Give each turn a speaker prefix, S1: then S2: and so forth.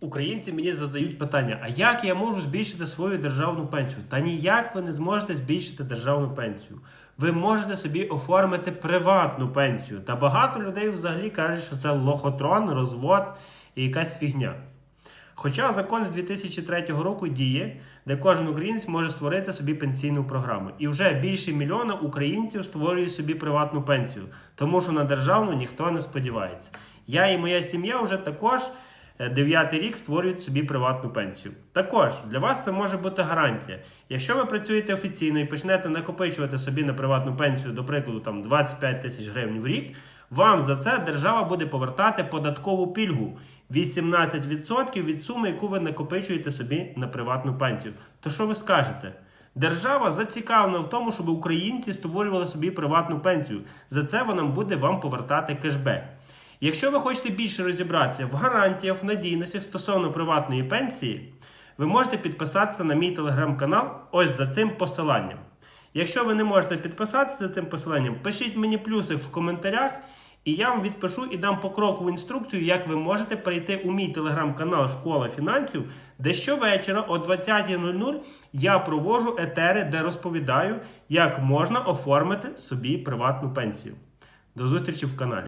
S1: Українці мені задають питання: а як я можу збільшити свою державну пенсію? Та ніяк ви не зможете збільшити державну пенсію. Ви можете собі оформити приватну пенсію. Та багато людей взагалі кажуть, що це лохотрон, розвод і якась фігня. Хоча закон з 2003 року діє, де кожен українець може створити собі пенсійну програму. І вже більше мільйона українців створює собі приватну пенсію, тому що на державну ніхто не сподівається. Я і моя сім'я вже також е, дев'ятий рік створюють собі приватну пенсію. Також для вас це може бути гарантія. Якщо ви працюєте офіційно і почнете накопичувати собі на приватну пенсію, до прикладу, там 25 тисяч гривень в рік, вам за це держава буде повертати податкову пільгу 18% від суми, яку ви накопичуєте собі на приватну пенсію. То що ви скажете? Держава зацікавлена в тому, щоб українці створювали собі приватну пенсію. За це вона буде вам повертати кешбек. Якщо ви хочете більше розібратися в гарантіях, в надійностях стосовно приватної пенсії, ви можете підписатися на мій телеграм-канал ось за цим посиланням. Якщо ви не можете підписатися за цим посиланням, пишіть мені плюси в коментарях, і я вам відпишу і дам покрокову інструкцію, як ви можете перейти у мій телеграм-канал Школа фінансів, де щовечора о 20.00 я проводжу етери, де розповідаю, як можна оформити собі приватну пенсію. До зустрічі в каналі.